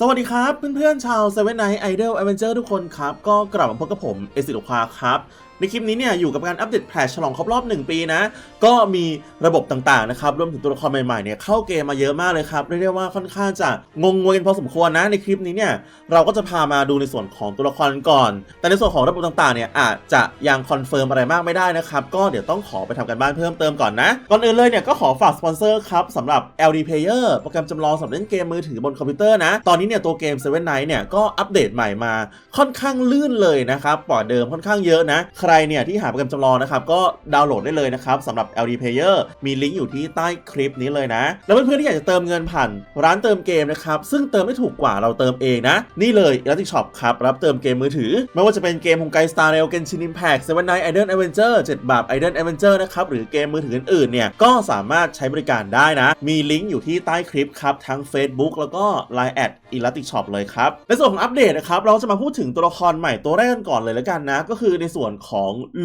สวัสดีครับ เพื่อนๆ ชาว Seven Night Idol Adventure ทุกคนครับ ก็กลับมาพบกับผม เอซิโลคาครับ ในคลิปนี้เนี่ยอยู่กับการอัปเดตแพทชฉลองครบรอบ 1 ปีนะ ก็มีระบบต่างๆนะครับรวมถึงตัวละครใหม่ๆเนี่ยเข้าเกมมาเยอะมากเลยครับเรียกได้ว่าค่อนข้างจะงงงวยกันพอสมควรนะในคลิปนี้เนี่ยเราก็จะพามาดูในส่วนของตัวละครก่อน แต่ในส่วนของระบบต่างๆเนี่ยอาจจะยังคอนเฟิร์มอะไรมากไม่ได้นะครับก็เดี๋ยวต้องขอไปทำกันบ้านเพิ่มเติมก่อนนะก่อนอื่นเลยเนี่ยก็ขอฝากสปอนเซอร์ครับสำหรับ LD Player โปรแกรมจำลองสำหรับเล่นเกมมือถือบนคอมพิวเตอร์นะตอนนี้เนี่ยตัวเกม Seven Night เนี่ยก็อัปเดตใหม่มาค่อนข้างลื่นเลยนะครับปล่อยเดิมค่อนข้างเยอะนะใครเนี่ยที่หาโปรแกรมจำลองนะครับก็ดาวน์โหลดได้เลยนะครับสำหรับ LD Player มีลิงก์อยู่ที่ใต้คลิปนี้เลยนะ แล้วเพื่อนๆที่อยากจะเติมเงินผ่านร้านเติมเกมนะครับซึ่งเติมไม่ถูกกว่าเราเติมเองนะ นี่เลย Elastic Shop ครับรับเติมเกมมือถือ ไม่ว่าจะเป็นเกมของไกสตาร์เรลเกนชินอิมแพคเซเว่นไนท์ไอเดนแอดเวนเจอร์เจ็ดบาปไอเดนแอดเวนเจอร์นะครับหรือเกมมือถืออื่นๆเนี่ยก็สามารถใช้บริการได้นะ มีลิงก์อยู่ที่ใต้คลิปครับทั้ง Facebook แล้วก็ Line แอด Elastic Shop เลยครับในส่วนของอัปเดตนะครับเราจะมาพูดถึงตัวละครใหม่ตัวแรกกันก่อนเลยแล้วกันนะ ก็คือในส่วนของ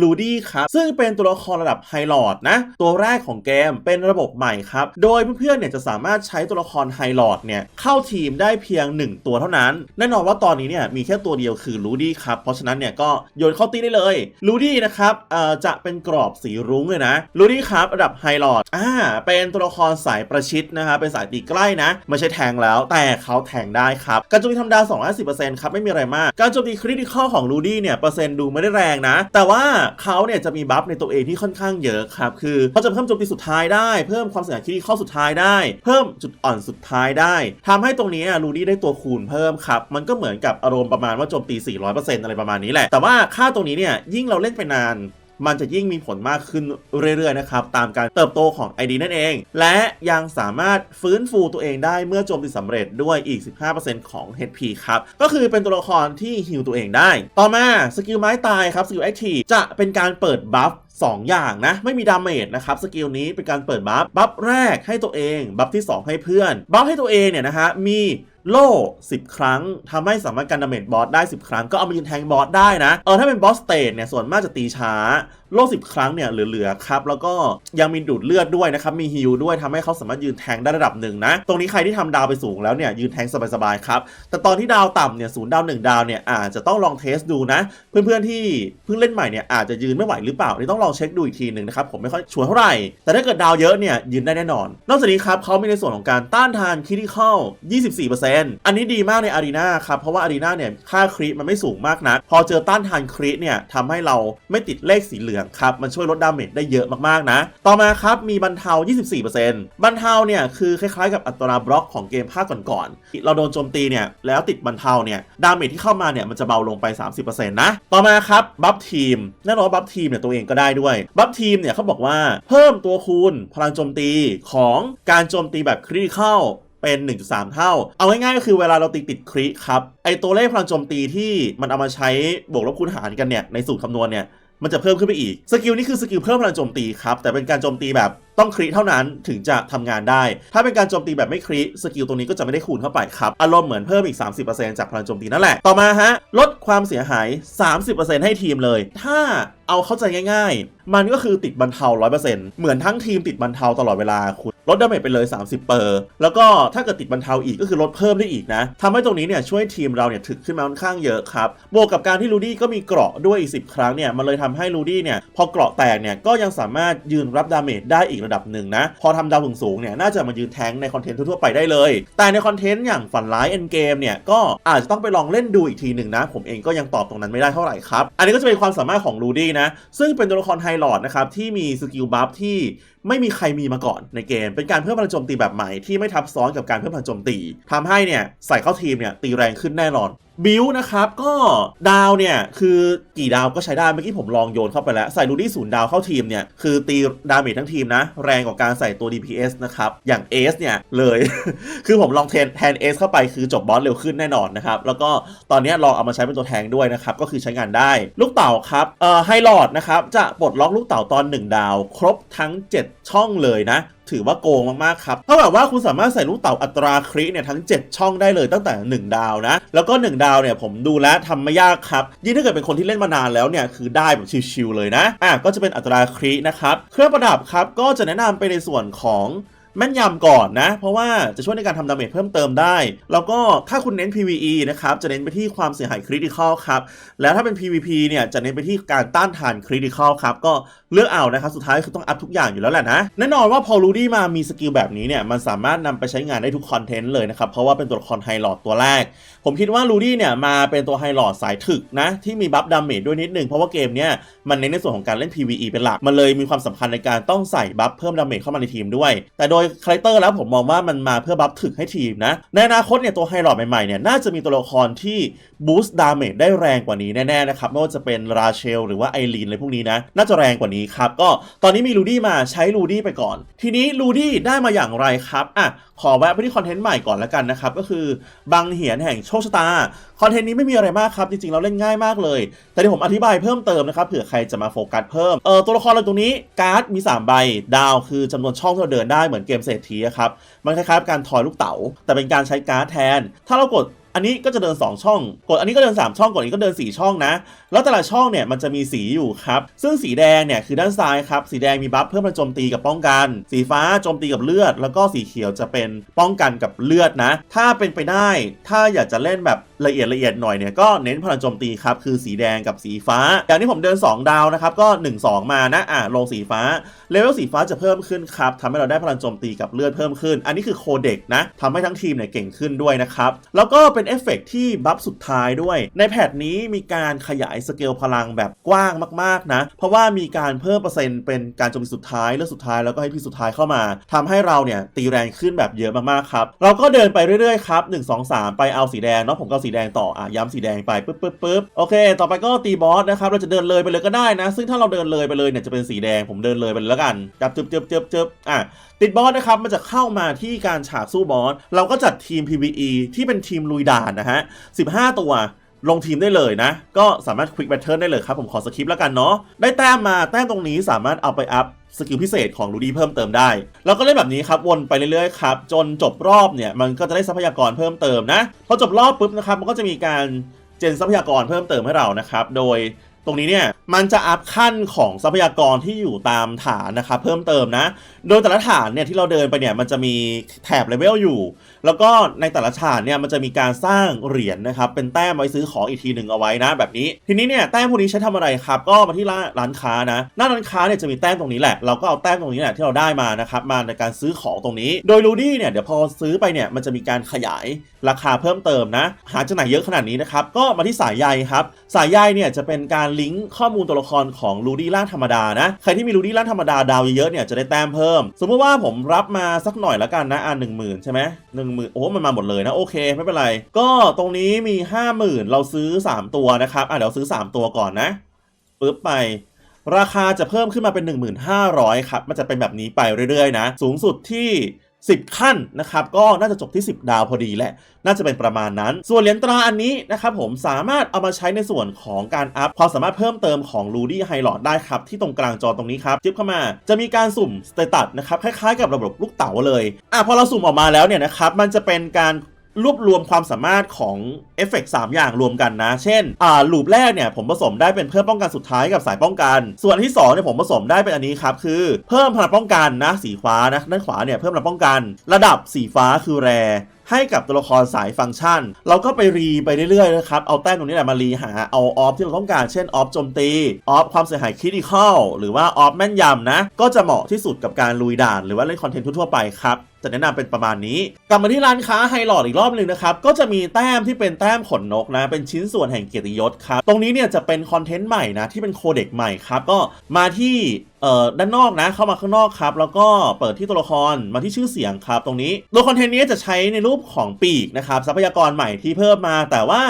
ลูดี้ครับ ซึ่งเป็นตัวละครระดับไฮลอดนะ ตัวแรกของเกมเป็นระบบใหม่ครับ โดยเพื่อนๆเนี่ยจะสามารถใช้ตัวละครไฮลอดเนี่ยเข้าทีมได้เพียง 1 ตัวเท่านั้น แน่นอนว่าตอนนี้เนี่ยมีแค่ตัวเดียวคือลูดี้ครับ เพราะฉะนั้นเนี่ยก็โยนเข้าตีได้เลยลูดี้นะครับจะเป็นกรอบสีรุ้งเลยนะลูดี้ครับระดับไฮลอดอ่าเป็นตัวละครสายประชิดนะครับเป็นสายตีใกล้นะไม่ใช่แทงแล้วแต่เขาแทงได้ครับการโจมตีธรรมดา250%ครับไม่มีอะไรมาก การโจมตีคริติคอลของลูดี้เนี่ยเปอร์เซ็นต์ดูไม่ได้แรงนะแแต่ว่าเขาเนี่ยจะมีบัฟในตัวเองที่ค่อนข้างเยอะครับ คือเขาจะเพิ่มโจมตีสุดท้ายได้ เพิ่มความเสี่ยงคริติคอลสุดท้ายได้ เพิ่มจุดอ่อนสุดท้ายได้ทำให้ตรงนี้ลูดี้ได้ตัวคูณเพิ่มครับ มันก็เหมือนกับอารมณ์ประมาณว่าโจมตี 400%อะไรประมาณนี้แหละ แต่ว่าค่าตรงนี้เนี่ยยิ่งเราเล่นไปนาน มันจะยิ่งมีผลมากขึ้นเรื่อยๆนะครับตามการเติบโตของ ID นั่นเอง และยังสามารถฟื้นฟูตัวเองได้เมื่อโจมตีสำเร็จด้วยอีก 15%ของ HP ครับก็คือเป็นตัวละครที่ฮิลตัวเองได้ ต่อมาสกิลไม้ตายครับสกิลแอคทีฟจะเป็นการเปิดบัฟ2 อย่างนะ ไม่มีดาเมจนะครับ สกิลนี้เป็นการเปิดบัฟ บัฟแรกให้ตัวเอง บัฟที่ 2 ให้เพื่อน บัฟให้ตัวเองเนี่ยนะฮะมีโล่ 10 ครั้งทำให้สามารถกันดาเมจบอสได้ 10 ครั้ง ก็เอามายืนแทงบอสได้นะ เออถ้าเป็นบอสสเตทเนี่ยส่วนมากจะตีช้า โล่ 10 ครั้งเนี่ยเหลือๆครับ แล้วก็ยังมีดูดเลือดด้วยนะครับ มีฮิลด้วยทำให้เขาสามารถยืนแทงได้ระดับหนึ่งนะ ตรงนี้ใครที่ทำดาวไปสูงแล้วเนี่ยยืนแทงสบายๆครับ แต่ตอนที่ดาวต่ำเนี่ยศูนย์ดาวหนึ่งดาวเนี่ยอาจจะต้องลองเทสดูนะ เพื่อนๆที่เพิ่งเล่นใหม่เนี่ยอาจจะยืนไม่ไหวหรือเปล่านี่ต้องลองเช็คดูอีกทีหนึ่งนะครับผมไม่ค่อยชัวร์เท่าไหร่แต่ถ้าเกิดดาวเยอะเนี่ยยืนได้แน่นอน นอกจากนี้ครับเขามีในส่วนของการต้านทานคริติคอล24%อันนี้ดีมากในอารีนาครับ เพราะว่าอารีนาเนี่ย ค่าคริมันไม่สูงมากนะพอเจอต้านทานคริเนี่ยทำให้เราไม่ติดเลขสีเหลืองครับ มันช่วยลดดาเมจได้เยอะมากๆนะ ต่อมาครับ มีบรรเทา 24%บรรเทาเนี่ย คือคล้ายๆกับอัตราบล็อกของเกมภาคก่อนๆเราโดนโจมตีเนี่ยแล้วติดบรรเทาเนี่ยดาเมจที่เข้ามาเนี่ยมันจะเบาลงไป 30%นะต่อมาครับบัฟทีมแน่นอนบัฟทีมเนี่ยตัวเองก็ได้ด้วยบัฟทีมเนี่ยเขาบอกว่าเพิ่มตัวคูณพลังโจมตีของการโจมตีแบบคริติคอล เป็น 1.3 เท่า เอาง่ายๆก็คือเวลาเราตีติดคริครับ ไอตัวเลขพลังโจมตีที่มันเอามาใช้บวกลบคูณหารกันเนี่ยในสูตรคำนวณเนี่ยมันจะเพิ่มขึ้นไปอีก สกิลนี้คือสกิลเพิ่มพลังโจมตีครับ แต่เป็นการโจมตีแบบต้องคริเท่านั้นถึงจะทำงานได้ ถ้าเป็นการโจมตีแบบไม่คริสกิลตรงนี้ก็จะไม่ได้คูณเข้าไปครับ อารมณ์เหมือนเพิ่มอีก 30%จากพลังโจมตีนั่นแหละ ต่อมาฮะ ลดความเสียหาย 30%ให้ทีมเลย ถ้าเอาเข้าใจง่าย ๆ มันก็คือติดบรรเทา 100%เหมือนทั้งทีมติดบรรเทาตลอดเวลาคุณ ลดดาเมจไปเลย 30เปอร์แล้วก็ถ้าเกิดติดบรรเทาอีกก็คือลดเพิ่มได้อีกนะทำให้ตรงนี้เนี่ยช่วยทีมเราเนี่ยถึกขึ้นมาค่อนข้างเยอะครับบวกกับการที่ลูดี้ก็มีเกราะด้วยอีก10 ครั้งเนี่ยมันเลยทำให้ลูดี้เนี่ยพอเกราะแตกเนี่ยก็ยังสามารถยืนรับดาเมจได้อีกระดับหนึ่งนะพอทำดาวถึงสูงเนี่ยน่าจะมายืนแทงในคอนเทนต์ทั่วๆไปได้เลย แต่ในคอนเทนต์อย่างฝันร้ายเอ็นเกมเนี่ยก็อาจจะต้องไปลองเล่นดูอีกทีหนึ่งนะ ผมเองก็ยังตอบตรงนั้นไม่ได้เท่าไหร่ครับ อันนี้ก็จะเป็นความสามารถของลูดี้นะ ซึ่งเป็นตัวละครไฮลอดนะครับ ที่มีสกิลบัฟที่ไม่มีใครมีมาก่อนในเกม เป็นการเพิ่มพลังโจมตีแบบใหม่ที่ไม่ทับซ้อนกับการเพิ่มพลังโจมตีทำให้เนี่ยใส่เข้าทีมเนี่ยตีแรงขึ้นแน่นอน บิลนะครับ ก็ดาวเนี่ย คือกี่ดาวก็ใช้ได้ เมื่อกี้ผมลองโยนเข้าไปแล้ว ใส่ลูดี้ศูนย์ดาวเข้าทีมเนี่ย คือตีดาเมจทั้งทีมนะ แรงกว่าการใส่ตัว DPS นะครับ อย่าง S เนี่ย เลย คือผมลองแทนแทน S เข้าไปคือจบบอสเร็วขึ้นแน่นอนนะครับ แล้วก็ตอนนี้ลองเอามาใช้เป็นตัวแทงด้วยนะครับ ก็คือใช้งานได้ ลูกเต่าครับเอ่อไฮลอดนะครับจะปลดล็อกลูกเต่าตอน 1 ดาว ครบทั้ง 7 ช่องเลยนะ ถือว่าโกงมากๆครับเท่ากับว่าคุณสามารถใส่ลูกเต่าอัตราคริเนี่ยทั้ง 7 ช่องได้เลยตั้งแต่ 1 ดาวนะ แล้วก็ 1 ดาวเนี่ยผมดูแล้วทำไม่ยากครับ ยิ่งถ้าเกิดเป็นคนที่เล่นมานานแล้วเนี่ยคือได้แบบชิวๆเลยนะอะก็จะเป็นอัตราครินะครับเครื่องประดับครับก็จะแนะนำไปในส่วนของ แม่นยำก่อนนะ เพราะว่าจะช่วยในการทำดาเมจเพิ่มเติมได้ แล้วก็ถ้าคุณเน้น PVE นะครับ จะเน้นไปที่ความเสียหายคริติคอลครับ แล้วถ้าเป็น PVP เนี่ย จะเน้นไปที่การต้านทานคริติคอลครับ ก็เลือกเอานะครับ สุดท้ายคือต้องอัพทุกอย่างอยู่แล้วแหละนะ แน่นอนว่าพอรูดี้มามีสกิลแบบนี้เนี่ย มันสามารถนำไปใช้งานได้ทุกคอนเทนต์เลยนะครับ เพราะว่าเป็นตัวละครไฮลอดตัวแรก ผมคิดว่ารูดี้เนี่ยมาเป็นตัวไฮลอดสายถึกนะที่มีบัฟดาเมจด้วยนิดนึงเพราะว่าเกมเนี่ยมันเน้นในส่วนของการเล่น PVE เป็นหลักมันเลยมีความสำคัญในการต้องใส่บัฟเพิ่มดาเมจเข้ามาในทีมด้วยแต่โดยคาแรคเตอร์แล้วผมมองว่ามันมาเพื่อบัฟถึกให้ทีมนะ ในอนาคตเนี่ยตัวไฮรอดใหม่ๆเนี่ยน่าจะมีตัวละครที่บูสต์ดาเมจได้แรงกว่านี้แน่ๆนะครับไม่ว่าจะเป็นราเชลหรือว่าไอรีนอะไรพวกนี้นะ น่าจะแรงกว่านี้ครับ ก็ตอนนี้มีลูดี้มาใช้ลูดี้ไปก่อน ทีนี้ลูดี้ได้มาอย่างไรครับอะ ขอแวะไปที่คอนเทนต์ใหม่ก่อนแล้วกันนะครับ ก็คือบังเหียนแห่งโชคชะตา คอนเทนต์นี้ไม่มีอะไรมากครับ จริงๆเราเล่นง่ายมากเลย แต่ที่ผมอธิบายเพิ่มเติมนะครับเผื่อใครจะมาโฟกัสเพิ่มเออตัวละครเราตรงนี้การ์ดมี 3 ใบ ดาวคือจำนวนช่องที่เราเดินได้เหมือนเกมเศรษฐีครับมันคล้ายๆกับการทอยลูกเต๋าแต่เป็นการใช้การ์ดแทน ถ้าเรากด อันนี้ก็จะเดิน 2 ช่อง กดอันนี้ก็เดิน 3 ช่อง กดอันนี้ก็เดิน 4 ช่องนะ แล้วแต่ละช่องเนี่ยมันจะมีสีอยู่ครับ ซึ่งสีแดงเนี่ยคือด้านซ้ายครับ สีแดงมีบัฟเพิ่มพลังโจมตีกับป้องกัน สีฟ้าโจมตีกับเลือด แล้วก็สีเขียวจะเป็นป้องกันกับเลือดนะ ถ้าเป็นไปได้ ถ้าอยากจะเล่นแบบละเอียดละเอียดหน่อยเนี่ยก็เน้นพลังโจมตีครับคือสีแดงกับสีฟ้า อย่างที่ผมเดิน 2 ดาวนะครับก็ 1 2 มานะอะลงสีฟ้าเลเวลสีฟ้าจะเพิ่มขึ้นครับทำให้เราได้พลังโจมตีกับเลือดเพิ่มขึ้น อันนี้คือโคเด็กนะทำให้ทั้งทีมเนี่ยเก่งขึ้นด้วยนะครับแล้วก็เป็นเอฟเฟกต์ที่บัฟสุดท้ายด้วย ในแพทนี้มีการขยายสเกลพลังแบบกว้างมากๆนะ เพราะว่ามีการเพิ่มเปอร์เซ็นต์เป็นการโจมตีสุดท้ายเลือกสุดท้ายแล้วก็ให้พี่สุดท้ายเข้ามาทำให้เราเนี่ยตีแรงขึ้นแบบเยอะมากๆครับ เราก็เดินไปเรื่อยๆครับ 1 2 3 ไปเอาสีแดงเนาะผมก็เอาสีแดงต่ออะย้ำสีแดงไปปึ๊บปึ๊บปึ๊บโอเค ต่อไปก็ตีบอสนะครับเราจะเดินเลยไปเลยก็ได้นะ ซึ่งถ้าเราเดินเลยไปเลยเนี่ยจะเป็นสีแดงผมเดินเลยไปเลยแล้วกันจับจึบจึบจึบจึบอะติดบอสนะครับมันจะเข้ามาที่การฉากสู้บอสเราก็จัดทีม PVE ที่เป็นทีมลุยด่านนะฮะ 15 ตัวลงทีมได้เลยนะ ก็สามารถควิกแบทเทิลได้เลยครับ ผมขอสคริปต์แล้วกันเนาะได้แต้มมาแต้มตรงนี้สามารถเอาไปอัพสกิลพิเศษของลูดี้เพิ่มเติมได้ แล้วก็เล่นแบบนี้ครับวนไปเรื่อยๆครับ จนจบรอบเนี่ย มันก็จะได้ทรัพยากรเพิ่มเติมนะพอจบรอบปุ๊บนะครับมันก็จะมีการเจนทรัพยากรเพิ่มเติมให้เรานะครับโดยตรงนี้เนี่ยมันจะอัพขั้นของทรัพยากรที่อยู่ตามฐานนะครับเพิ่มเติมนะ โดยแต่ละฐานเนี่ยที่เราเดินไปเนี่ยมันจะมีแถบเลเวลอยู่แล้วก็ในแต่ละฐานเนี่ยมันจะมีการสร้างเหรียญนะครับเป็นแต้มไว้ซื้อของอีกทีหนึ่งเอาไว้นะ แบบนี้ ทีนี้เนี่ยแต้มพวกนี้ใช้ทำอะไรครับก็มาที่ร้านค้านะหน้าร้านค้าเนี่ยจะมีแต้มตรงนี้แหละเราก็เอาแต้มตรงนี้แหละที่เราได้มานะครับมาในการซื้อของตรงนี้ โดยลูดี้เนี่ยเดี๋ยวพอซื้อไปเนี่ยมันจะมีการขยายราคาเพิ่มเติมนะ หาจากไหนเยอะขนาดนี้นะครับก็มาที่สายใยครับสายใยเนี่ยจะเป็นการลิงก์ข้อมูลตัวละครของลูดี้ร่างธรรมดานะใครที่มีลูดี้ร่างธรรมดาดาวเยอะๆเนี่ยจะได้แต้มเพิ่ม สมมติว่าผมรับมาสักหน่อยแล้วกันนะอ่าหนึ่งหมื่นใช่ไหมหนึ่งมื่นโอ้มันมาหมดเลยนะโอเคไม่เป็นไร ก็ตรงนี้มี 50,000 เราซื้อ 3 ตัวนะครับอะเดี๋ยวซื้อ 3 ตัวก่อนนะปึ๊บไปราคาจะเพิ่มขึ้นมาเป็น 1,500 ครับ มันจะเป็นแบบนี้ไปเรื่อยๆ นะ สูงสุดที่ 10 ขั้นนะครับ ก็น่าจะจบที่ 10 ดาวพอดีแหละ น่าจะเป็นประมาณนั้น ส่วนเหรียญตราอันนี้นะครับผมสามารถเอามาใช้ในส่วนของการอัพความสามารถเพิ่มเติมของรูดี้ไฮลอดได้ครับ ที่ตรงกลางจอตรงนี้ครับจิ๊บเข้ามาจะมีการสุ่มสเตตัสนะครับ คล้ายๆกับระบบลูกเต๋าเลยอะพอเราสุ่มออกมาแล้วเนี่ยนะครับมันจะเป็นการ รวบรวมความสามารถของเอฟเฟกต์3อย่างรวมกันนะ เช่น อ่าลูปแรกเนี่ยผมผสมได้เป็นเพิ่มป้องกันสุดท้ายกับสายป้องกัน ส่วนที่2เนี่ยผมผสมได้เป็นอันนี้ครับ คือเพิ่มพลังป้องกันนะสีฟ้านะด้านขวาเนี่ยเพิ่มพลังป้องกัน ระดับสีฟ้าคือแรให้กับตัวละครสายฟังก์ชัน เราก็ไปรีไปเรื่อยๆนะครับเอาแต้มตรงนี้แหละมารีหาเอาออฟที่เราต้องการเช่นออฟโจมตีออฟความเสียหายคริติคอลหรือว่าออฟแม่นยำนะ ก็จะเหมาะที่สุดกับการลุยด่าน หรือว่าเล่นคอนเทนต์ทั่วไปครับ จะแนะนำเป็นประมาณนี้ กลับมาที่ร้านค้าไฮลอดอีกรอบหนึ่งนะครับ ก็จะมีแต้มที่เป็นแต้มขนนกนะ เป็นชิ้นส่วนแห่งเกียรติยศครับ ตรงนี้เนี่ยจะเป็นคอนเทนต์ใหม่นะ ที่เป็นโคเด็กใหม่ครับ ก็มาที่เอ่อด้านนอกนะเข้ามาข้างนอกครับ แล้วก็เปิดที่ตัวละครมาที่ชื่อเสียงครับ ตรงนี้โดยคอนเทนต์นี้จะใช้ในรูปของปีกนะครับทรัพยากรใหม่ที่เพิ่มมาแต่ว่า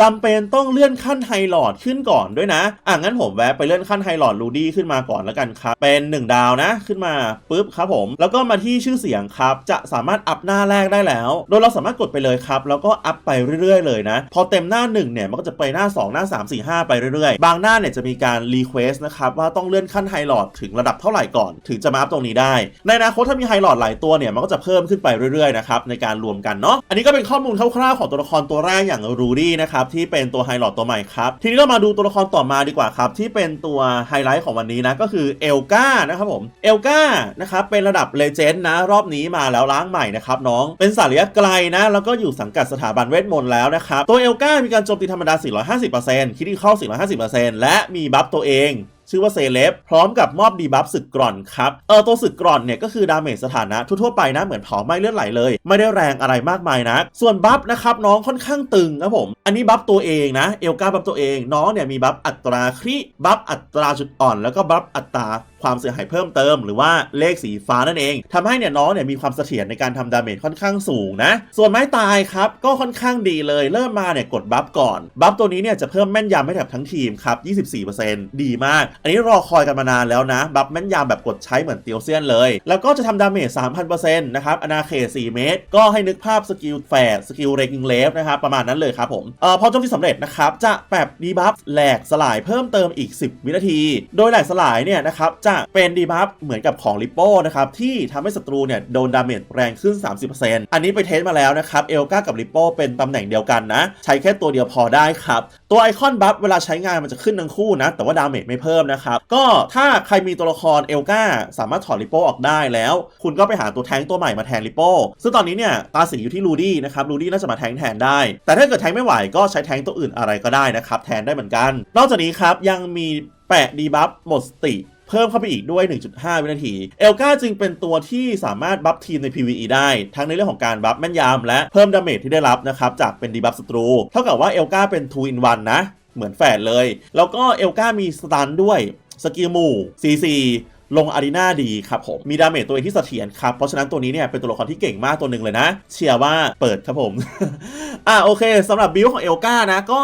จำเป็นต้องเลื่อนขั้นไฮลอดขึ้นก่อนด้วยนะ อะงั้นผมแวะไปเลื่อนขั้นไฮลอดรูดี้ขึ้นมาก่อนแล้วกันครับ เป็น 1 ดาวนะ ขึ้นมาปุ๊บครับผม แล้วก็มาที่ชื่อเสียงครับ จะสามารถอัพหน้าแรกได้แล้ว โดยเราสามารถกดไปเลยครับ แล้วก็อัพไปเรื่อยๆ เลยนะ พอเต็มหน้า 1 เนี่ย มันก็จะไปหน้า 2 หน้า 3 4 5 ไปเรื่อยๆ บางหน้าเนี่ยจะมีการรีเควสต์นะครับว่าต้องเลื่อนขั้นไฮลอดถึงระดับเท่าไหร่ก่อน ถึงจะมาอัพตรงนี้ได้ ในอนาคตถ้ามีไฮหลอดหลายตัวเนี่ยมันก็จะเพิ่มขึ้นไปเรื่อยๆนะครับในการรวมกันเนาะอันนี้ก็เป็นข้อมูลคร่าวๆของตัวละครตัวแรกอย่างรูดี้นะครับที่เป็นตัวไฮไลอดตัวใหม่ครับ ทีนี้เรามาดูตัวละครต่อมาดีกว่าครับ ที่เป็นตัวไฮไลท์ของวันนี้นะก็คือเอลกานะครับผมเอลกานะครับเป็นระดับเลเจนด์นะ รอบนี้มาแล้วล้างใหม่นะครับน้องเป็นสายระยะไกลนะ แล้วก็อยู่สังกัดสถาบันเวทมนต์แล้วนะครับตัวเอลกามีการโจมตีธรรมดา 450%คิดที่เข้า 450%และมีบัฟตัวเอง ชื่อว่าเซเลบพร้อมกับมอบดีบัฟสึกกร่อนครับ เออตัวสึกกร่อนเนี่ยก็คือดาเมจสถานะทั่วๆไปนะเหมือนเผาไหม้เลือดไหลเลย ไม่ได้แรงอะไรมากมายนะ ส่วนบัฟนะครับน้องค่อนข้างตึงครับผม อันนี้บัฟตัวเองนะ เอลกาบัฟตัวเอง น้องเนี่ยมีบัฟอัตราคริบัฟอัตราจุดอ่อน แล้วก็บัฟอัตราความเสียหายเพิ่มเติม หรือว่าเลขสีฟ้านั่นเองทำให้เนี่ยน้องเนี่ยมีความเสถียรในการทำดาเมจค่อนข้างสูงนะ ส่วนไม้ตายครับก็ค่อนข้างดีเลย เริ่มมาเนี่ยกดบัฟก่อน บัฟตัวนี้เนี่ยจะเพิ่มแม่นยำให้กับทั้งทีมครับ 24%ดีมากอันนี้รอคอยกันมานานแล้วนะ บัฟแม่นยำแบบกดใช้เหมือนเตียวเซียนเลย แล้วก็จะทำดาเมจ 3,000%นะครับอนาเขต 4 เมตร ก็ให้นึกภาพสกิลแฝดสกิลเรกิงเลฟนะครับ ประมาณนั้นเลยครับผมเอ่อพอโจมตีสำเร็จนะครับ จะแบบดีบัฟแหลกสลายเพิ่มเติมอีก 10 วินาที โดยแหลกสลายเนี่ยนะครับจะเป็นดีบัฟเหมือนกับของลิปโป้นะครับที่ทำให้ศัตรูเนี่ยโดนดาเมจแรงขึ้น 30%อันนี้ไปเทสมาแล้วนะครับเอลกากับลิปโป้เป็นตำแหน่งเดียวกันนะ ใช้แค่ตัวเดียวพอได้ครับตัวไอคอนบัฟเวลาใช้งานมันจะขึ้นทั้งคู่นะแต่ว่าดาเมจไม่เพิ่มนะครับ ก็ถ้าใครมีตัวละครเอลกาสามารถถอดลิปโป้ออกได้แล้ว คุณก็ไปหาตัวแทงตัวใหม่มาแทนลิปโป้ซึ่งตอนนี้เนี่ยตาสีอยู่ที่ลูดี้นะครับลูดี้น่าจะมาแทงแทนได้ แต่ถ้าเกิดแทงไม่ไหวก็ใช้แทงตัวอื่นอะไรก็ได้นะครับแทนได้เหมือนกัน นอกจากนี้ครับยังมีแปะดีบัฟหมดสติเพิ่มเข้าไปอีกด้วย 1.5 วินาที เอลกาจึงเป็นตัวที่สามารถบัฟทีมใน PVE ได้ ทั้งในเรื่องของการบัฟแม่นยำและเพิ่มดาเมจที่ได้รับนะครับ จากเป็นดีบัฟศัตรู เท่ากับว่าเอลกาเป็น 2 in 1 นะ เหมือนแฝดเลย แล้วก็เอลกามีสตันด้วยสกิลหมู่ CC ลงอารีนาดีครับผม มีดาเมจตัวเองที่เสถียรครับ เพราะฉะนั้นตัวนี้เนี่ยเป็นตัวละครที่เก่งมากตัวหนึ่งเลยนะ เชียร์ว่าเปิดครับผม อะโอเคสำหรับบิลของเอลกานะก็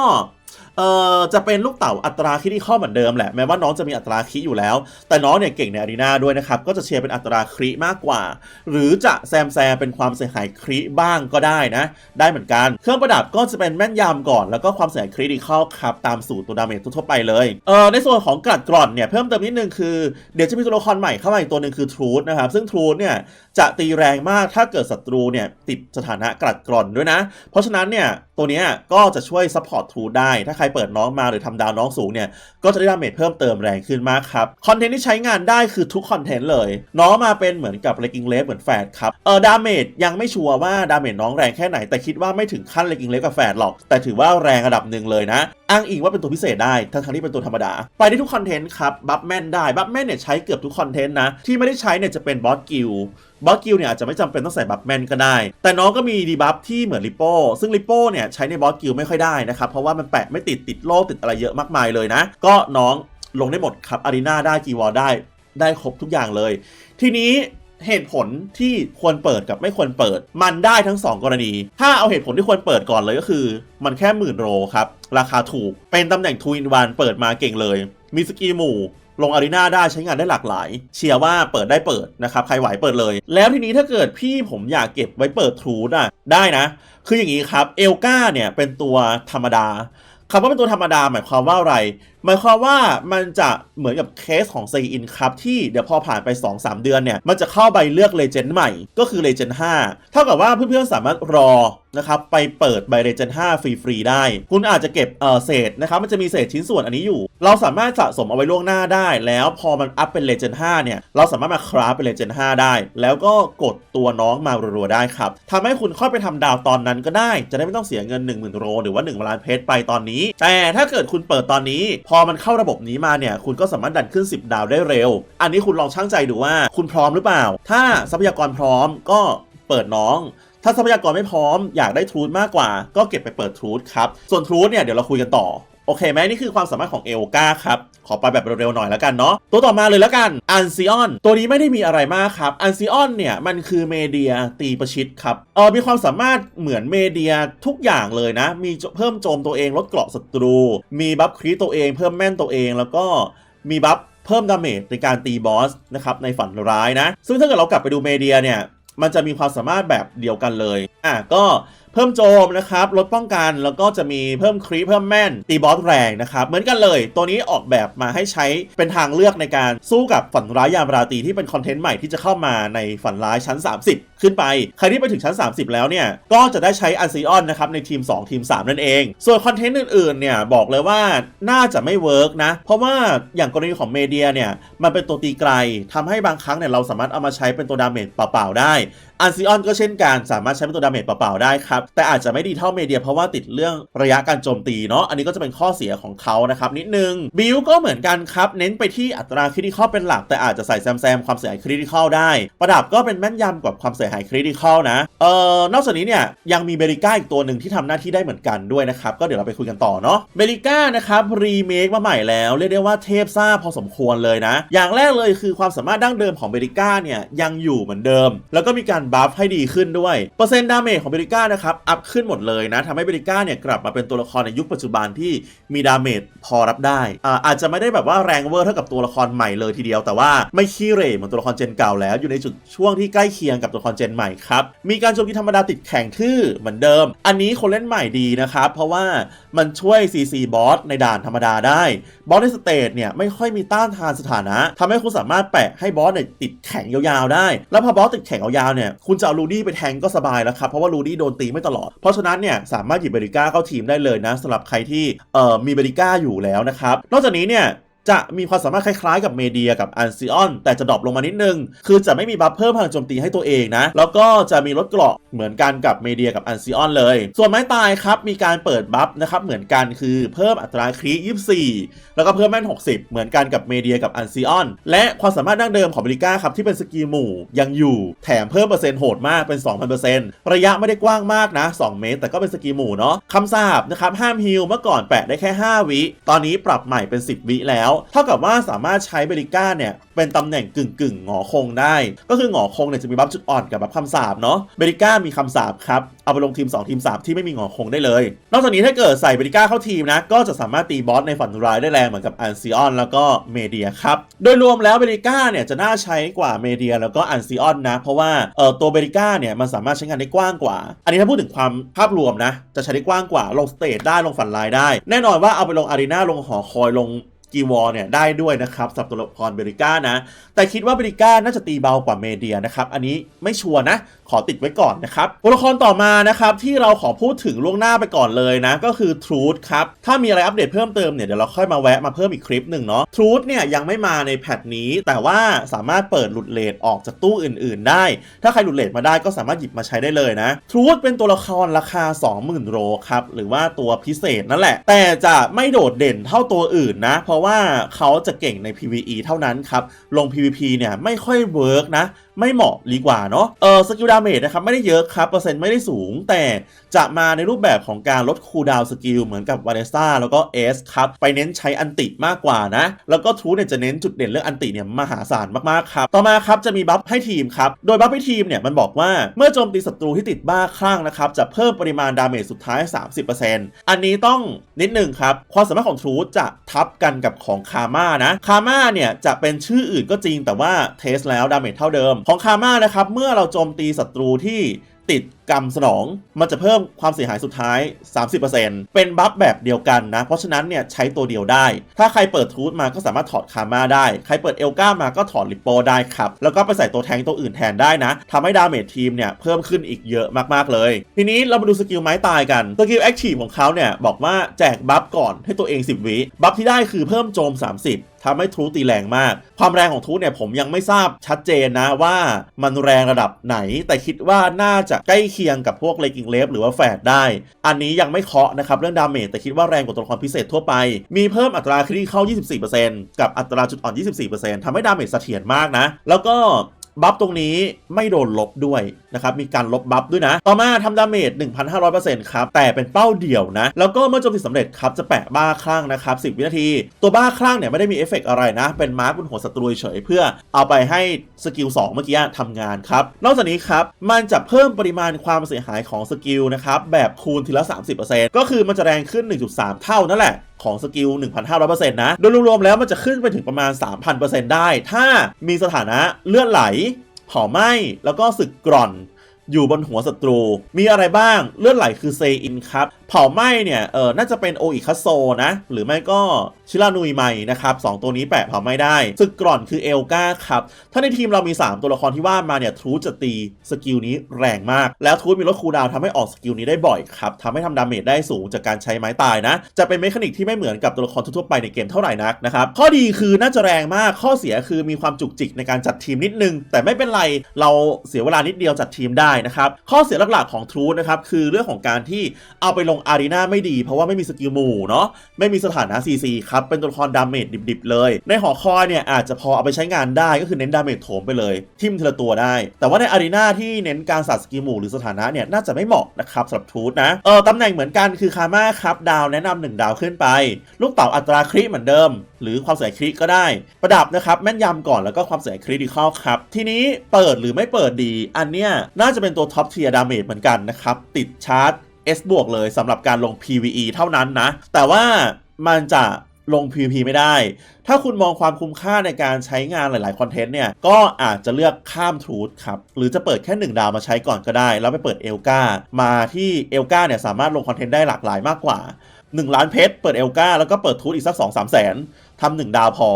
เอ่อจะเป็นลูกเต่าอัตราคิดที่ข้อเหมือนเดิมแหละแม้ว่าน้องจะมีอัตราคิดอยู่แล้ว แต่น้องเนี่ยเก่งในอารีนาด้วยนะครับก็จะเชียร์เป็นอัตราคริมากกว่า หรือจะแซมแซมเป็นความเสียหายคริบ้างก็ได้นะ ได้เหมือนกัน เครื่องประดับก็จะเป็นแม่นยำก่อน แล้วก็ความเสียหายคริติคอลครับตามสูตรตัวดาเมจทั่วๆไปเลยเออในส่วนของกลัดกร่อนเนี่ยเพิ่มเติมนิดนึงคือเดี๋ยวจะมีตัวละครใหม่เข้ามาอีกตัวหนึ่งคือทรูดนะครับซึ่งทรูดเนี่ยจะตีแรงมากถ้าเกิดศัตรูเนี่ยติดสถานะกลัดกร่อนด้วยนะ เพราะฉะนั้นเนี่ยตัวนี้ก็จะช่วยซัพพอร์ตทรูได้ ถ้าใครเปิดน้องมาหรือทำดาวน้องสูงเนี่ยก็จะได้ดาเมจเพิ่มเติมแรงขึ้นมากครับ คอนเทนต์ที่ใช้งานได้คือทุกคอนเทนต์เลย น้องมาเป็นเหมือนกับเลกิงเลฟเหมือนแฟดครับเออดาเมจยังไม่ชัวร์ว่าดาเมจน้องแรงแค่ไหน แต่คิดว่าไม่ถึงขั้นเลกิงเลฟกับแฟดหรอก แต่ถือว่าแรงระดับหนึ่งเลยนะอ้างอิงว่าเป็นตัวพิเศษได้ ทั้งทั้งที่เป็นตัวธรรมดา ไปได้ทุกคอนเทนต์ครับ บัฟแมนได้ บัฟแมนเนี่ยใช้เกือบทุกคอนเทนต์นะ ที่ไม่ได้ใช้เนี่ยจะเป็นบอสกิล บอสกิลเนี่ยอาจจะไม่จำเป็นต้องใส่บัฟแมนก็ได้ แต่น้องก็มีดีบัฟที่เหมือนลิปโป้ซึ่งลิปโป้เนี่ยใช้ในบอสกิลไม่ค่อยได้นะครับเพราะว่ามันแปะไม่ติดติดโล่ติดอะไรเยอะมากมายเลยนะ ก็น้องลงได้หมดครับอารีนาได้กีวอลได้ได้ครบทุกอย่างเลย ทีนี้เหตุผลที่ควรเปิดกับไม่ควรเปิด มันได้ทั้ง 2 กรณี ถ้าเอาเหตุผลที่ควรเปิดก่อนเลยก็คือ มันแค่หมื่นโรครับ ราคาถูกเป็นตำแหน่งทูอินวันเปิดมาเก่งเลย มีสกีหมู่ ลงอารีนาได้ใช้งานได้หลากหลาย เชียร์ว่าเปิดได้เปิดนะครับ ใครไหวเปิดเลย แล้วทีนี้ถ้าเกิดพี่ผมอยากเก็บไว้เปิดทรูดอะได้นะ คืออย่างนี้ครับเอลกาเนี่ยเป็นตัวธรรมดาคำว่าเป็นตัวธรรมดาหมายความว่าอะไรหมายความว่ามันจะเหมือนกับเคสของเซอินครับที่เดี๋ยวพอผ่านไป 2-3 เดือนเนี่ย มันจะเข้าใบเลือกเลเจนด์ใหม่ก็คือเลเจนด์5เท่ากับว่าเพื่อนๆสามารถรอนะครับไปเปิดใบเลเจนด์5ฟรีๆได้ คุณอาจจะเก็บเออเศษนะครับมันจะมีเศษชิ้นส่วนอันนี้อยู่ เราสามารถสะสมเอาไว้ล่วงหน้าได้ แล้วพอมันอัพเป็นเลเจนด์5เนี่ย เราสามารถมาคราฟเป็นเลเจนด์5ได้ แล้วก็กดตัวน้องมารัวๆได้ครับทำให้คุณค่อยไปทำดาวตอนนั้นก็ได้ จะได้ไม่ต้องเสียเงิน 1 0,000โรหรือว่า1ล้านเพชรไปตอนนี้ แต่ถ้าเกิดคุณเปิดตอนนี้พอมันเข้าระบบนี้มาเนี่ย คุณก็สามารถดันขึ้น 10 ดาวได้เร็ว อันนี้คุณลองชั่งใจดูว่าคุณพร้อมหรือเปล่า ถ้าทรัพยากรพร้อมก็เปิดน้องถ้าทรัพยากรไม่พร้อมอยากได้ทรูดมากกว่า ก็เก็บไปเปิดทรูดครับ ส่วนทรูดเนี่ยเดี๋ยวเราคุยกันต่อ โอเคไหมนี่คือความสามารถของเอลกาครับ ขอไปแบบเร็วๆหน่อยแล้วกันเนาะตัวต่อมาเลยแล้วกันอันซิออนตัวนี้ไม่ได้มีอะไรมากครับอันซิออนเนี่ย มันคือเมเดียตีประชิดครับเออมีความสามารถเหมือนเมเดียทุกอย่างเลยนะ มีเพิ่มโจมตัวเองลดเกราะศัตรู มีบัฟครีตัวเอง เพิ่มแม่นตัวเองแล้วก็มีบัฟเพิ่มดาเมจในการตีบอสนะครับในฝันร้ายนะ ซึ่งถ้าเกิดเรากลับไปดูเมเดียเนี่ยมันจะมีความสามารถแบบเดียวกันเลย อะก็เพิ่มโจมนะครับลดป้องกันแล้วก็จะมีเพิ่มครีเพิ่มแม่น ตีบอสแรงนะครับ เหมือนกันเลย ตัวนี้ออกแบบมาให้ใช้เป็นทางเลือกในการสู้กับฝันร้ายยามราตรีที่เป็นคอนเทนต์ใหม่ที่จะเข้ามาในฝันร้ายชั้น 30 ขึ้นไป ใครที่ไปถึงชั้น 30 แล้วเนี่ย ก็จะได้ใช้อันซีออนนะครับในทีม 2 ทีม 3 นั่นเอง ส่วนคอนเทนต์อื่นๆเนี่ยบอกเลยว่าน่าจะไม่เวิร์กนะ เพราะว่าอย่างกรณีของเมเดียเนี่ยมันเป็นตัวตีไกลทำให้บางครั้งเนี่ยเราสามารถเอามาใช้เป็นตัวดาเมจเปล่าๆได้ อันซีออนก็เช่นกันสามารถใช้เป็นตัวดาเมจเปล่าๆได้ครับ แต่อาจจะไม่ดีเท่าเมเดียเพราะว่าติดเรื่องระยะการโจมตีเนาะอันนี้ก็จะเป็นข้อเสียของเขานะครับนิดนึงบิลก็เหมือนกันครับ เน้นไปที่อัตราคริติคอลเป็นหลัก แต่อาจจะใส่แซมแซมความเสียหายคริติคอลได้ ประดับก็เป็นแม่นยำกว่าความเสียหายคริติคอลนะเอ่อนอกจากนี้เนี่ยยังมีเบริก้าอีกตัวหนึ่งที่ทำหน้าที่ได้เหมือนกันด้วยนะครับก็เดี๋ยวเราไปคุยกันต่อเนาะเบริก้านะครับรีเมคมาใหม่แล้วเรียกได้ว่าเทพซ่าพอสมควรเลยนะ อย่างแรกเลยคือความสามารถดั้งเดิมของเบริก้าเนี่ยยังอยู่เหมือนเดิม แล้วก็มีการบัฟให้ดีขึ้นด้วย เปอร์เซ็นต์ดาเมจของเบริก้านะครับ อัพขึ้นหมดเลยนะทำให้เบริก้าเนี่ยกลับมาเป็นตัวละครในยุคปัจจุบันที่มีดาเมจพอรับได้อ่าอาจจะไม่ได้แบบว่าแรงเวอร์เท่ากับตัวละครใหม่เลยทีเดียวแต่ว่าไม่ขี้เร่เหมือนตัวละครเจนเก่าแล้ว อยู่ในจุดช่วงที่ใกล้เคียงกับตัวละครเจนใหม่ครับมีการโจมตีธรรมดาติดแข่งทื่อเหมือนเดิม อันนี้คนเล่นใหม่ดีนะครับเพราะว่ามันช่วย CC บอสในด่านธรรมดาได้บอสในสเตจเนี่ยไม่ค่อยมีต้านทานสถานะทำให้คุณสามารถแปะให้บอสเนี่ยติดแข็งยาวๆได้ แล้วพอบอสติดแข็งยาวๆเนี่ยคุณจะเอาลูดี้ไปแทงก็สบายแล้วครับ เพราะว่าลูดี้โดนตีไม่ตลอด เพราะฉะนั้นเนี่ยสามารถหยิบเบริก้าเข้าทีมได้เลยนะสำหรับใครที่เอ่อมีเบริก้าอยู่แล้วนะครับ นอกจากนี้เนี่ย จะมีความสามารถคล้ายๆกับเมเดียกับอันซิออนแต่จะดรอปลงมานิดนึง คือจะไม่มีบัฟเพิ่มพลังโจมตีให้ตัวเองนะ แล้วก็จะมีลดเกราะเหมือนกันกับเมเดียกับอันซิออนเลย ส่วนไม้ตายครับ มีการเปิดบัฟนะครับเหมือนกันคือเพิ่มอัตราครี24 แล้วก็เพิ่มแม่น 60 เหมือนกันกับเมเดียกับอันซิออนและความสามารถดั้งเดิมของเบริก้าครับที่เป็นสกิลหมู่ยังอยู่แถมเพิ่มเปอร์เซ็นต์โหดมากเป็น 2,000%ระยะไม่ได้กว้างมากนะ 2 เมตร แต่ก็เป็นสกิลหมู่เนาะคำสาบนะครับห้ามฮิลเมื่อก่อนแปะได้แค่ 5 วิตอนนี้ปรับใหม่เป็น 10 วิแล้วเท่ากับว่าสามารถใช้เบริก้าเนี่ยเป็นตำแหน่งกึ่งกึ่งๆหงอคงได้ ก็คือหงอคงเนี่ยจะมีบัฟจุดอ่อนกับบัฟคำสาบเนาะเบริก้ามีคำสาบครับเอาไปลงทีม 2 ทีม 3 ที่ไม่มีหงอคงได้เลย นอกจากนี้ถ้าเกิดใส่เบริก้าเข้าทีมนะ ก็จะสามารถตีบอสในฝันร้ายได้แรงเหมือนกับอันซิออนแล้วก็เมเดียครับ โดยรวมแล้วเบริก้าเนี่ยจะน่าใช้กว่าเมเดียแล้วก็อันซิออนนะ เพราะว่าเออตัวเบริก้าเนี่ยมันสามารถใช้งานได้กว้างกว่า อันนี้ถ้าพูดถึงความภาพรวมนะ จะใช้ได้กว้างกว่าลงสเตจได้ลงฝันร้ายได้ แน่นอนว่าเอาไปลงอารีนาลงหอคอยลง กีวอร์เนี่ยได้ด้วยนะครับสำหรับตัวละครเบริก้านะ แต่คิดว่าเบริก้าน่าจะตีเบากว่าเมเดียนะครับ อันนี้ไม่ชัวร์นะ ขอติดไว้ก่อนนะครับตัวละครต่อมานะครับที่เราขอพูดถึงล่วงหน้าไปก่อนเลยนะ ก็คือ Truth ครับ ถ้ามีอะไรอัปเดตเพิ่มเติมเนี่ยเดี๋ยวเราค่อยมาแวะมาเพิ่มอีกคลิปหนึ่งเนาะ Truth เนี่ยยังไม่มาในแพทนี้ แต่ว่าสามารถเปิดหลุดเลทออกจากตู้อื่น ๆ ได้ ถ้าใครหลุดเลทมาได้ก็สามารถหยิบมาใช้ได้เลยนะ Truth เป็นตัวละครราคา 20,000 โรครับหรือว่าตัวพิเศษนั่นแหละ แต่จะไม่โดดเด่นเท่าตัวอื่นนะ เพราะว่าเขาจะเก่งใน PVE เท่านั้นครับลง PVP เนี่ยไม่ค่อยเวิร์กนะไม่เหมาะดีกว่าเนาะเออสกิลดาเมจนะครับไม่ได้เยอะครับเปอร์เซ็นต์ไม่ได้สูง แต่จะมาในรูปแบบของการลดคูลดาวสกิลเหมือนกับวาเนซ่าแล้วก็เอสครับไปเน้นใช้อันติมากกว่านะ แล้วก็ทรูเนี่ยจะเน้นจุดเด่นเรื่องอันติเนี่ยมหาศาลมากๆครับต่อมาครับจะมีบัฟให้ทีมครับโดยบัฟให้ทีมเนี่ยมันบอกว่าเมื่อโจมตีศัตรูที่ติดบ้าคลั่งนะครับจะเพิ่มปริมาณดาเมจสุดท้าย 30%อันนี้ต้องนิดหนึ่งครับความสามารถของทรูจะทับกันกับของคาม่านะคาม่าเนี่ยจะเป็นชื่ออื่นก็จริงแต่ว่าเทสแล้วดาเมจเท่าเดิมของคาม่านะครับ เมื่อเราโจมตีศัตรูที่ติด กรรมสนอง มันจะเพิ่มความเสียหายสุดท้าย 30%เป็นบัฟแบบเดียวกันนะ เพราะฉะนั้นเนี่ยใช้ตัวเดียวได้ ถ้าใครเปิดทูตมาก็สามารถถอดคาม่าได้ ใครเปิดเอลก้ามาก็ถอดลิปโปได้ครับ แล้วก็ไปใส่ตัวแทงตัวอื่นแทนได้นะทำให้ดาเมจทีมเนี่ยเพิ่มขึ้นอีกเยอะมากๆเลย ทีนี้เรามาดูสกิลไม้ตายกัน สกิลแอคทีฟของเขาเนี่ยบอกว่าแจกบัฟก่อนให้ตัวเอง 10 วิบัฟที่ได้คือเพิ่มโจม 30ทำให้ทรูตีแรงมาก ความแรงของทรูเนี่ยผมยังไม่ทราบชัดเจนนะว่ามันแรงระดับไหน แต่คิดว่าน่าจะใกล้เคียงียงกับพวกเลกิงเลฟหรือว่าแฟดได้ อันนี้ยังไม่เคาะนะครับเรื่องดาเมจแต่คิดว่าแรงกว่าตัวละครพิเศษทั่วไป มีเพิ่มอัตราคริเข้า 24%กับอัตราจุดอ่อน 24%ทำให้ดาเมจเสถียรมากนะ แล้วก็บัฟตรงนี้ไม่โดนลบด้วย นะครับมีการลบบัฟด้วยนะ ต่อมาทำดาเมจ 1,500%ครับ แต่เป็นเป้าเดี่ยวนะ แล้วก็เมื่อโจมตีสำเร็จครับ จะแปะบ้าคลั่งนะครับ 10 วินาที ตัวบ้าคลั่งเนี่ย ไม่ได้มีเอฟเฟกต์อะไรนะ เป็นมาร์กบนหัวศัตรูเฉยเพื่อเอาไปให้สกิล 2 เมื่อกี้ทำงานครับ นอกจากนี้ครับ มันจะเพิ่มปริมาณความเสียหายของสกิลนะครับ แบบคูณทีละ 30%ก็คือมันจะแรงขึ้น 1.3 เท่านั่นแหละของสกิล 1,500%นะ โดยรวมๆแล้วมันจะขึ้นไปถึงประมาณ 3,000%ได้ ถ้ามีสถานะเลื่อนไหล เผาไหม้แล้วก็สึกกร่อน อยู่บนหัวศัตรู มีอะไรบ้าง เลือดไหลคือเซอินครับ เผาไหม้เนี่ย เออน่าจะเป็นโออิคัสโซนะ หรือไม่ก็ชิรานุยไมนะครับสองตัวนี้แปะเผาไหม้ได้ศึกกร่อนคือเอลกาครับ ถ้าในทีมเรามี 3 ตัวละครที่ว่ามาเนี่ยทูจะตีสกิลนี้แรงมาก แล้วทูมีลดคูลดาวน์ทำให้ออกสกิลนี้ได้บ่อยครับทำให้ทำดาเมจได้สูงจากการใช้ไม้ตายนะ จะเป็นเมคานิกที่ไม่เหมือนกับตัวละครทั่วไปในเกมเท่าไหร่นักนะครับ ข้อดีคือน่าจะแรงมาก ข้อเสียคือมีความจุกจิกในการจัดทีมนิดนึง แต่ไม่เป็นไร เราเสียเวลานิดเดียวจัดทีมได้นะครับ ข้อเสียหลักๆของทรูนะครับคือเรื่องของการที่เอาไปลงอารีนาไม่ดี เพราะว่าไม่มีสกิลหมู่เนาะไม่มีสถานะ CC ครับเป็นตัวละครดาเมจดิบๆเลย ในหอคอยเนี่ยอาจจะพอเอาไปใช้งานได้ก็คือเน้นดาเมจโถมไปเลย ทิมทีละตัวได้ แต่ว่าในอารีนาที่เน้นการสัตว์สกิลหมู่หรือสถานะเนี่ยน่าจะไม่เหมาะนะครับสำหรับทูตนะเออตำแหน่งเหมือนกันคือคาม่าครับดาวแนะนำหนึ่งดาวขึ้นไป ลูกเต๋าอัตราคริเหมือนเดิม หรือความเสียคริก็ได้ ประดับนะครับแม่นยำก่อนแล้วก็ความเสียคริติคอลครับทีนี้เปิดหรือไม่เปิดดี อันเนี้ยน่าจะเป็นตัวท็อปเทียร์ดาเมจเหมือนกันนะครับ ติดชาร์จ S บวกเลยสำหรับการลง PVE เท่านั้นนะ แต่ว่ามันจะลง PVP ไม่ได้ ถ้าคุณมองความคุ้มค่าในการใช้งานหลาย ๆ คอนเทนต์เนี่ย ก็อาจจะเลือกข้ามทรูธครับ หรือจะเปิดแค่ 1 ดาวมาใช้ก่อนก็ได้ แล้วไปเปิดเอลกามาที่เอลกาเนี่ยสามารถลงคอนเทนต์ได้หลากหลายมากกว่า 1 ล้านเพชรเปิดเอลกาแล้วก็เปิดทูธอีกสัก 2 3 แสนทำหนึ่งดาวพอ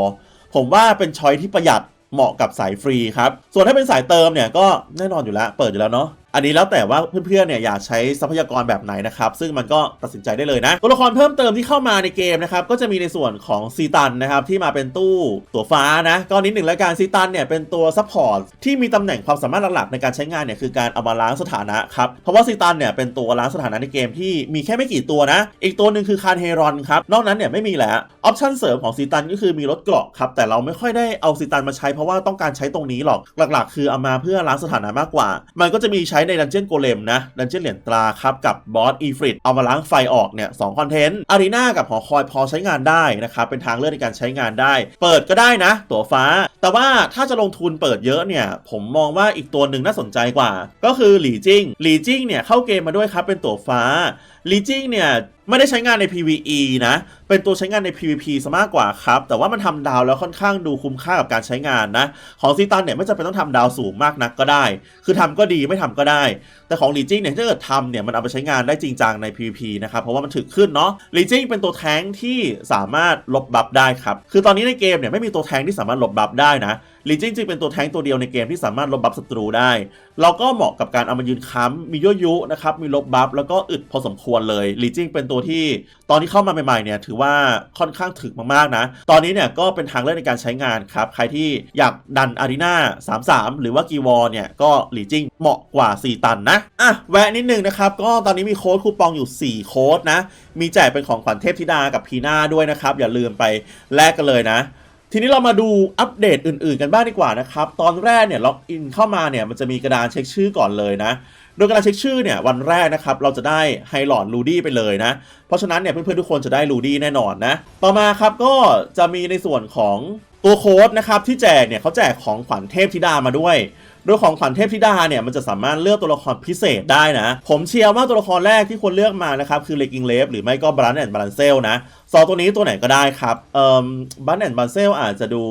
ผมว่าเป็นช้อยที่ประหยัด เหมาะกับสายฟรีครับ ส่วนถ้าเป็นสายเติมเนี่ยก็แน่นอนอยู่แล้ว เปิดอยู่แล้วเนาะ อันนี้แล้วแต่ว่าเพื่อนๆเนี่ยอยากใช้ทรัพยากรแบบไหนนะครับ ซึ่งมันก็ตัดสินใจได้เลยนะตัวละครเพิ่มเติมที่เข้ามาในเกมนะครับก็จะมีในส่วนของซีตันนะครับที่มาเป็นตู้ตัวฟ้านะก็นิดหนึ่งแล้วกันซีตันเนี่ยเป็นตัวซัพพอร์ตที่มีตำแหน่งความสามารถหลักๆในการใช้งานเนี่ยคือการเอามาล้างสถานะครับเพราะว่าซีตันเนี่ยเป็นตัวล้างสถานะในเกมที่มีแค่ไม่กี่ตัวนะ อีกตัวหนึ่งคือคารเฮรอนครับนอกนั้นเนี่ยไม่มีแล้วออปชั่นเสริมของซีตันก็คือมีรถเกราะครับแต่เราไม่ค่อยได้เอาซีตันมาใช้เพราะว่าต้องการใช้ตรงนี้หรอกหลัก ๆ คือเอามาเพื่อล้างสถานะมากกว่า มันก็จะมีใช้ในดันเจียนโกเลมนะดันเจียนเหรียญตราครับกับบอสอีฟริดเอามาล้างไฟออกเนี่ยสองคอนเทนต์อารีนากับหอคอยพอใช้งานได้นะครับเป็นทางเลือกในการใช้งานได้ เปิดก็ได้นะ ตั๋วฟ้า แต่ว่าถ้าจะลงทุนเปิดเยอะเนี่ยผมมองว่าอีกตัวหนึ่งน่าสนใจกว่า ก็คือหลีจิ้งหลีจิ้งเนี่ยเข้าเกมมาด้วยครับเป็นตั๋วฟ้า ลีจิ้งเนี่ย ไม่ได้ใช้งานใน PVE นะ เป็นตัวใช้งานใน PVP ซะมากกว่าครับ แต่ว่ามันทำดาวแล้วค่อนข้างดูคุ้มค่ากับการใช้งานนะ ของซีตันเนี่ยไม่จำเป็นต้องทำดาวสูงมากนักก็ได้ คือทำก็ดีไม่ทำก็ได้ แต่ของลีจิ้งเนี่ยถ้าเกิดทำเนี่ยมันเอาไปใช้งานได้จริงจังใน PVP นะครับเพราะว่ามันถึกขึ้นเนาะลีจิ้งเป็นตัวแทงที่สามารถลบบัฟได้ครับคือตอนนี้ในเกมเนี่ยไม่มีตัวแทงที่สามารถลบบัฟได้นะลีจิ้งจึงเป็นตัวแทงตัวเดียวในเกมที่สามารถลบบัฟศัตรูได้ เราก็เหมาะกับการเอามายืนค้ำมียั่วยุนะครับมีลบบัฟแล้วก็อึดพอสมควรเลยลีจิ้งเป็นตัวที่ตอนที่เข้ามาใหม่ๆเนี่ยถือว่าค่อนข้างถึกมากๆนะ ตอนนี้เนี่ยก็เป็นทางเลือกในการใช้งานครับ ใครที่อยากดันอารีนา33 หรือว่ากีวอเนี่ย ก็หลีจิ้งเหมาะกว่า 4 ตันนะ อะ แวะนิดนึงนะครับ ก็ตอนนี้มีโค้ดคูปองอยู่ 4 โค้ดนะ มีแจกเป็นของขวัญเทพธิดากับพีนาด้วยนะครับ อย่าลืมไปแลกกันเลยนะทีนี้เรามาดูอัปเดตอื่นๆกันบ้างดีกว่านะครับ ตอนแรกเนี่ยล็อกอินเข้ามาเนี่ยมันจะมีกระดานเช็คชื่อก่อนเลยนะ โดยกานเช็คชื่อเนี่ยวันแรกนะครับเราจะได้ไฮหลอนลูดี้ไปเลยนะ เพราะฉะนั้นเนี่ยเพื่อนๆทุกคนจะได้ลูดี้แน่นอนนะ ต่อมาครับก็จะมีในส่วนของตัวโค้ดนะครับที่แจกเนี่ยเขาแจกของขวัญเทพธิดามาด้วยโดยของขวัญเทพธิดาเนี่ยมันจะสามารถเลือกตัวละครพิเศษได้นะ ผมเชียร์ว่าตัวละครแรกที่ควรเลือกมานะครับ คือเลกิงเลฟหรือไม่ก็บรันแอนด์บรันเซลนะสองตัวนี้ตัวไหนก็ได้ครับเอ่อบรันแอนด์บรันเซลอาจจะดู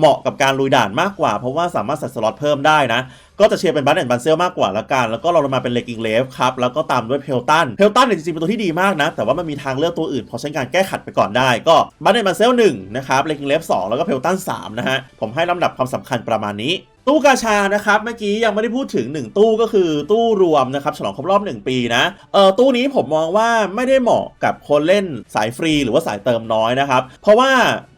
เหมาะกับการลุยด่านมากกว่า เพราะว่าสามารถใส่สล็อตเพิ่มได้นะ ก็จะเชียร์เป็นบันแอนด์บันเซลมากกว่าละกัน แล้วก็เราลงมาเป็นเลกิงเลฟครับ แล้วก็ตามด้วยเพลตัน เพลตันเนี่ยจริงๆเป็นตัวที่ดีมากนะ แต่ว่ามันมีทางเลือกตัวอื่น พอใช้การแก้ขัดไปก่อนได้ ก็บันแอนด์บันเซลหนึ่งนะครับ เลกิงเลฟสองแล้วก็เพลตันสามนะฮะ ผมให้ลำดับความสำคัญประมาณนี้ ตู้กาชานะครับเมื่อกี้ยังไม่ได้พูดถึง 1 ตู้ก็คือตู้รวมนะครับฉลองครบรอบ 1 ปีนะเออตู้นี้ผมมองว่าไม่ได้เหมาะกับคนเล่นสายฟรีหรือว่าสายเติมน้อยนะครับ เพราะว่า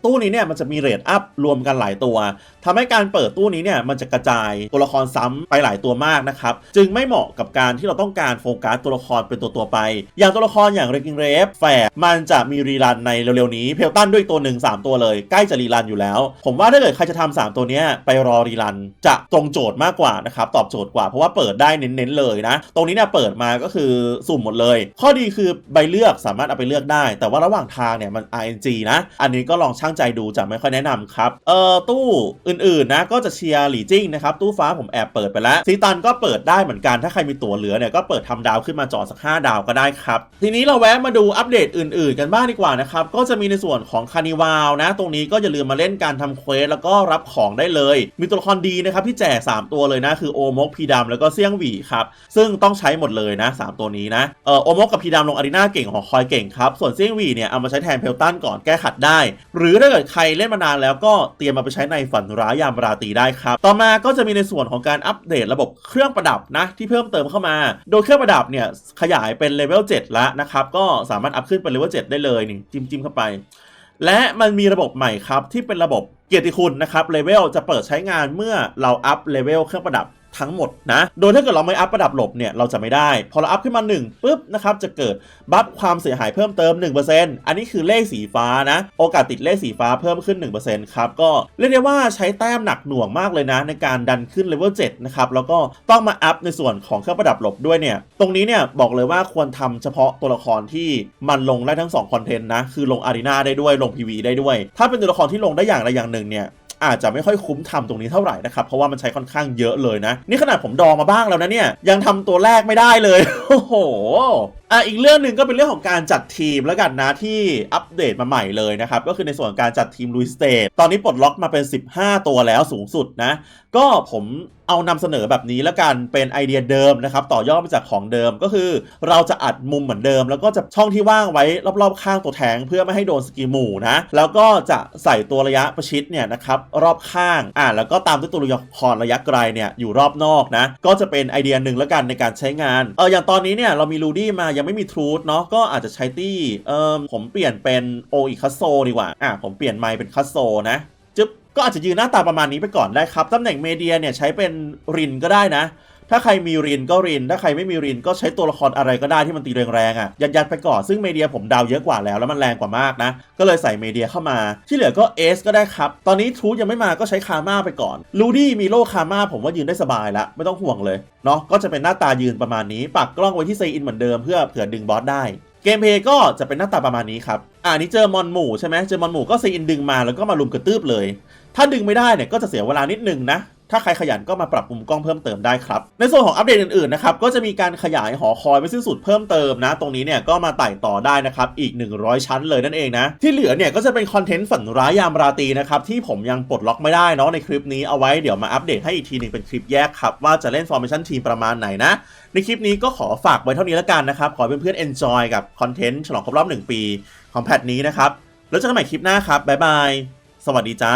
ตู้นี้เนี่ยมันจะมีเรทอัพรวมกันหลายตัว ทำให้การเปิดตู้นี้เนี่ยมันจะกระจายตัวละครซ้ำไปหลายตัวมากนะครับจึงไม่เหมาะกับการที่เราต้องการโฟกัสตัวละครเป็นตัวตัวไป อย่างตัวละครอย่างเรกิงเรฟแฝดมันจะมีรีรันในเร็วๆนี้เพลตันด้วยตัวหนึ่งสามตัวเลยใกล้จะรีรันอยู่แล้ว ผมว่าถ้าเกิดใครจะทำสามตัวเนี้ยไปรอรีรันจะตรงโจทย์มากกว่านะครับตอบโจทย์กว่าเพราะว่าเปิดได้เน้นๆเลยนะ ตรงนี้เนี่ยเปิดมาก็คือสุ่มหมดเลย ข้อดีคือใบเลือกสามารถเอาไปเลือกได้ แต่ว่าระหว่างทางเนี่ยมัน RNG นะ อันนี้ก็ลองช่างใจดูจะไม่ค่อยแนะนำครับเอ่อตู้อื่นๆนะก็จะเชียร์หลี่จิ้งนะครับตู้ฟ้าผมแอบเปิดไปแล้วซีตันก็เปิดได้เหมือนกันถ้าใครมีตั๋วเหลือเนี่ยก็เปิดทำดาวขึ้นมาจอสัก 5 ดาวก็ได้ครับ ทีนี้เราแวะมาดูอัปเดตอื่นๆ กันบ้างดีกว่านะครับก็จะมีในส่วนของคานิวาลนะ ตรงนี้ก็อย่าลืมมาเล่นการทำเควสแล้วก็รับของได้เลย มีตัวละครดีนะครับที่แจก3 ตัวเลยนะ คือโอมกพีดำแล้วก็เซี่ยงหวีครับซึ่งต้องใช้หมดเลยนะ 3 ตัวนี้นะเออโอมกกับพีดำลงอารีนาเก่งหอคอยเก่งครับส่วนเซี่ยงหวีเนี่ยเอามาใช้แทนเพลตันก่อนแก้ขัดได้ หรือถ้าเกิดใครเล่นมานานแล้วก็เตรียมมาไปใช้ในฝันร้ายยามราตรีได้ครับ ต่อมาก็จะมีในส่วนของการอัปเดตระบบเครื่องประดับนะที่เพิ่มเติมเข้ามา โดยเครื่องประดับเนี่ยขยายเป็นเลเวล7แล้วนะครับก็สามารถอัพขึ้นเป็นเลเวล7ได้เลยนี่จิ้มจิ้มๆเข้าไป และมันมีระบบใหม่ครับที่เป็นระบบเกียรติคุณนะครับเลเวลจะเปิดใช้งานเมื่อเราอัพเลเวลเครื่องประดับ ทั้งหมดนะ โดยถ้าเกิดเราไม่อัพประดับหลบเนี่ยเราจะไม่ได้ พอเราอัพขึ้นมา1ปุ๊บนะครับจะเกิดบัฟความเสียหายเพิ่มเติม 1%อันนี้คือเลขสีฟ้านะ โอกาสติดเลขสีฟ้าเพิ่มขึ้น 1%ครับ ก็เรียกได้ว่าใช้แต้มหนักหน่วงมากเลยนะ ในการดันขึ้นเลเวล7นะครับ แล้วก็ต้องมาอัพในส่วนของเครื่องประดับหลบด้วยเนี่ย ตรงนี้เนี่ยบอกเลยว่าควรทำเฉพาะตัวละครที่มันลงได้ทั้ง2คอนเทนต์นะ คือลงอารีนาได้ด้วย ลง PV ได้ด้วย ถ้าเป็นตัวละครที่ลงได้อย่างใดอย่างหนึ่งเนี่ย อาจจะไม่ค่อยคุ้มทำตรงนี้เท่าไหร่นะครับ เพราะว่ามันใช้ค่อนข้างเยอะเลยนะ นี่ขนาดผมดองมาบ้างแล้วนะเนี่ย ยังทำตัวแรกไม่ได้เลย โอ้โห อะอีกเรื่องหนึ่งก็เป็นเรื่องของการจัดทีมแล้วกันนะที่อัปเดตมาใหม่เลยนะครับ ก็คือในส่วนของการจัดทีมลุยสเตทตอนนี้ปลดล็อกมาเป็น 15 ตัวแล้วสูงสุดนะ ก็ผมเอานำเสนอแบบนี้แล้วกันเป็นไอเดียเดิมนะครับ ต่อยอดมาจากของเดิมก็คือ เราจะอัดมุมเหมือนเดิม แล้วก็จะช่องที่ว่างไว้รอบๆ ข้างตัวแทง เพื่อไม่ให้โดนสกิลหมู่นะแล้วก็จะใส่ตัวระยะประชิดเนี่ยนะครับรอบข้างอ่าแล้วก็ตามด้วยตัวละครระยะไกลเนี่ยอยู่รอบนอกนะก็จะเป็นไอเดียหนึ่งแล้วกันในการใช้งานเอออย่างตอนนี้เนี่ยเรามีรูดี้มายังไม่มีทรูธเนาะก็อาจจะใช้ตี้เออผมเปลี่ยนเป็นโออีคัสโซดีกว่าอะผมเปลี่ยนไมเป็นคัสโซนะจึ๊บก็อาจจะยืนหน้าตาประมาณนี้ไปก่อนได้ครับตำแหน่งเมเดียเนี่ยใช้เป็นรินก็ได้นะ ถ้าใครมีรินก็ริน ถ้าใครไม่มีรินก็ใช้ตัวละครอะไรก็ได้ที่มันตีแรงๆอะยัดยัดๆไปก่อนซึ่งเมเดียผมดาวเยอะกว่าแล้วแล้วมันแรงกว่ามากนะ ก็เลยใส่เมเดียเข้ามา ที่เหลือก็เอสก็ได้ครับ ตอนนี้ทูยังไม่มาก็ใช้คาม่าไปก่อนลูดี้มีโลคาม่าผมว่ายืนได้สบายละไม่ต้องห่วงเลยเนาะก็จะเป็นหน้าตายืนประมาณนี้ปักกล้องไว้ที่ไซอินเหมือนเดิมเพื่อเผื่อดึงบอสได้เกมเพย์ก็จะเป็นหน้าตาประมาณนี้ครับ อ่านี่เจอมอนหมู่ใช่ไหมเจอมอนหมู่ก็ไซอินดึงมาแล้วก็มาลุมกระตืบเลย ถ้าดึงไม่ได้เนี่ยก็จะเสียเวลานิดนึงนะ ถ้าใครขยันก็มาปรับมุมกล้องเพิ่มเติมได้ครับ ในส่วนของอัปเดตอื่นๆนะครับก็จะมีการขยายหอคอยไม่สิ้นสุดเพิ่มเติมนะ ตรงนี้เนี่ยก็มาไต่ต่อได้นะครับอีก 100 ชั้นเลยนั่นเองนะที่เหลือเนี่ยก็จะเป็นคอนเทนต์ฝันร้ายยามราตรีนะครับที่ผมยังปลดล็อกไม่ได้เนาะในคลิปนี้เอาไว้เดี๋ยวมาอัปเดตให้อีกทีหนึ่งเป็นคลิปแยกครับว่าจะเล่น formation team ประมาณไหนนะในคลิปนี้ก็ขอฝากไว้เท่านี้แล้วกันนะครับขอให้เพื่อนๆ enjoy กับคอนเทนต์ฉลองครบรอบ 1 ปีของแพทนี้นะครับแล้วเจอกันใหม่คลิปหน้าครับบ๊ายบายสวัสดีจ้า